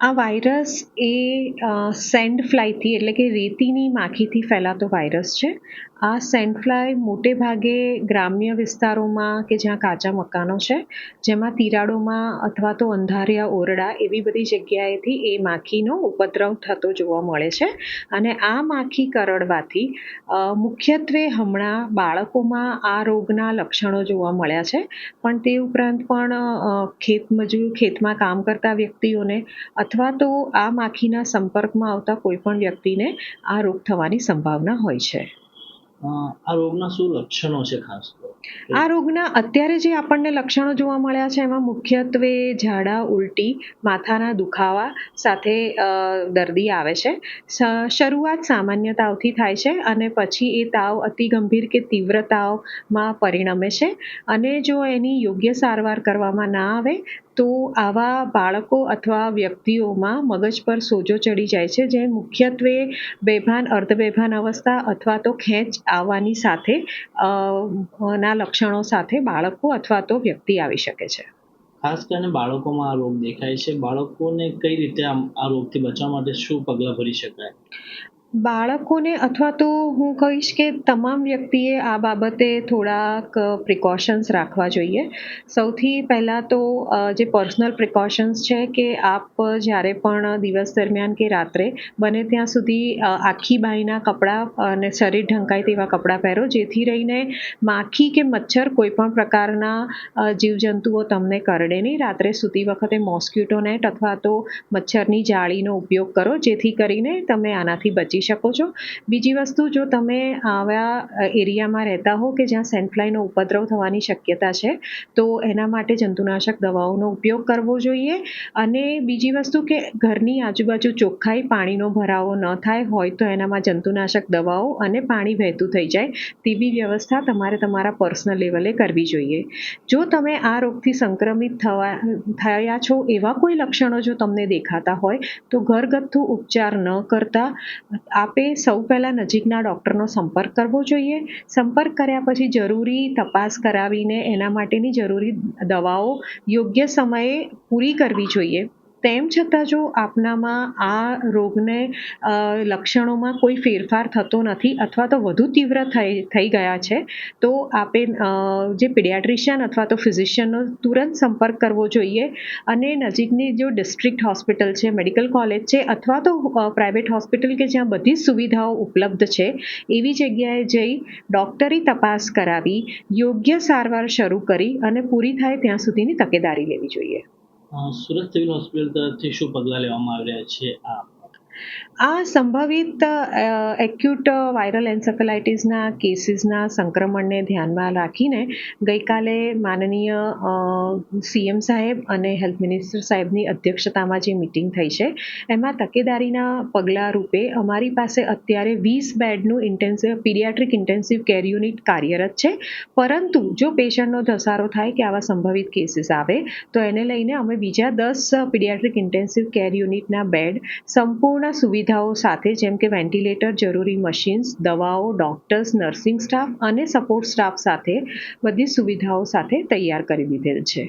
આ વાયરસ એ સેન્ડ ફ્લાયથી એટલે કે રેતીની માખીથી ફેલાતો વાયરસ છે. આ સેન્ડ ફ્લાય મોટે ભાગે ગ્રામ્ય વિસ્તારોમાં કે જ્યાં કાચા મકાનો છે, જેમાં તિરાડોમાં અથવા તો અંધારિયા ઓરડા એવી બધી જગ્યાએથી એ માખીનો ઉપદ્રવ થતો જોવા મળે છે. અને આ માખી કરડવાથી મુખ્યત્વે હમણાં બાળકોમાં આ રોગના લક્ષણો જોવા મળ્યા છે. પણ તે ઉપરાંત પણ ખેતમજૂર ખેતમાં કામ કરતા વ્યક્તિઓને અથવા તો આ માખીના સંપર્કમાં આવતા કોઈ પણ વ્યક્તિને આ રોગ થવાની સંભાવના હોય છે. આ રોગના શું લક્ષણો છે ખાસ આ રોગના અત્યારે જે આપણને લક્ષણો જોવા મળ્યા છે એમાં મુખ્યત્વે ઝાડા ઉલટી માથાના દુખાવા સાથે દર્દી આવે છે. શરૂઆત સામાન્ય તાવથી થાય છે અને પછી એ તાવ અતિ ગંભીર કે તીવ્ર તાવમાં પરિણમે છે. અને જો એની યોગ્ય સારવાર કરવામાં ના આવે તો આવા બાળકો અથવા વ્યક્તિઓમાં મગજ પર સોજો ચડી જાય છે, જે મુખ્યત્વે બેભાન, અર્ધબેભાન અવસ્થા અથવા તો ખેંચ આવવાની સાથે ના લક્ષણો સાથે બાળકો અથવા તો વ્યક્તિ આવી શકે છે. ખાસ કરીને બાળકોમાં આ રોગ દેખાય છે. બાળકોને કઈ રીતે આ રોગથી બચવા માટે શું પગલાં ભરી શકાય? બાળકોને અથવા તો હું કહીશ કે તમામ વ્યક્તિએ આ બાબતે થોડાક પ્રિકોશન્સ રાખવા જોઈએ. સૌથી પહેલાં તો જે પર્સનલ પ્રિકોશન્સ છે કે આપ જ્યારે પણ દિવસ દરમિયાન કે રાત્રે બને ત્યાં સુધી આખી બાઈના કપડાં અને શરીર ઢંકાય તેવા કપડાં પહેરો. જેથી રહીને માખી કે મચ્છર કોઈ પણ પ્રકારના જીવજંતુઓ તમને કરડે નહીં. રાત્રે સૂતી વખતે મોસ્ક્યુટો નેટ અથવા તો મચ્છરની જાળીનો ઉપયોગ કરો. જેથી કરીને તમે આનાથી બચી શકો છો. બીજી વસ્તુ, જો તમે આવા એરિયામાં રહેતા હો કે જ્યાં સેન્ડફ્લાયનો ઉપદ્રવ થવાની શક્યતા છે, તો એના માટે જંતુનાશક દવાઓનો ઉપયોગ કરવો જોઈએ. અને બીજી વસ્તુ કે ઘરની આજુબાજુ ચોખ્ખાઈ, પાણીનો ભરાવો ન થાય હોય તો એનામાં જંતુનાશક દવાઓ અને પાણી વહેતું થઈ જાય તેવી વ્યવસ્થા તમારે તમારા પર્સનલ લેવલે કરવી જોઈએ. જો તમે આ રોગથી સંક્રમિત થવા, થયા છો એવા કોઈ લક્ષણો જો તમને દેખાતા હોય, તો ઘરગથ્થુ ઉપચાર ન કરતા આપે સૌ પહેલાં નજીકના ડૉક્ટરનો સંપર્ક કરવો જોઈએ. સંપર્ક કર્યા પછી જરૂરી તપાસ કરાવીને એના માટેની જરૂરી દવાઓ યોગ્ય સમયે પૂરી કરવી જોઈએ. તેમ છતાં જો આપનામાં આ રોગને લક્ષણોમાં કોઈ ફેરફાર થતો નથી અથવા તો વધુ તીવ્ર થઈ થઈ ગયા છે, તો આપે જે પીડિયાટ્રિશિયન અથવા તો ફિઝિશિયનનો તુરંત સંપર્ક કરવો જોઈએ અને નજીકની જો ડિસ્ટ્રિક્ટ હોસ્પિટલ છે, મેડિકલ કોલેજ છે અથવા તો પ્રાઇવેટ હોસ્પિટલ કે જ્યાં બધી સુવિધાઓ ઉપલબ્ધ છે, એવી જગ્યાએ જઈ ડૉક્ટરી તપાસ કરાવી, યોગ્ય સારવાર શરૂ કરી અને પૂરી થાય ત્યાં સુધીની તકેદારી લેવી જોઈએ. સુરત સિવિલ હોસ્પિટલ તરફથી શું પગલાં લેવામાં આવી રહ્યા છે આ આ સંભવિત એક્યુટ વાયરલ એન્સેફેલાઇટીસના કેસીસના સંક્રમણને ધ્યાનમાં રાખીને ગઈકાલે માનનીય સીએમ સાહેબ અને હેલ્થ મિનિસ્ટર સાહેબની અધ્યક્ષતામાં જે મિટિંગ થઈ છે, એમાં તકેદારીના પગલાં રૂપે અમારી પાસે અત્યારે વીસ બેડનું intensive paediatric intensive care unit કાર્યરત છે. પરંતુ જો પેશન્ટનો ધસારો થાય કે આવા સંભવિત કેસીસ આવે, તો એને લઈને અમે બીજા દસ પીડિયાટ્રિક ઇન્ટેન્સિવ કેર યુનિટના બેડ સંપૂર્ણ સુવિધાઓ સાથે, જેમ કે વેન્ટિલેટર, જરૂરી મશીન્સ, દવાઓ, ડૉક્ટર્સ, નર્સિંગ સ્ટાફ અને સપોર્ટ સ્ટાફ સાથે બધી સુવિધાઓ સાથે તૈયાર કરી દીધેલ છે.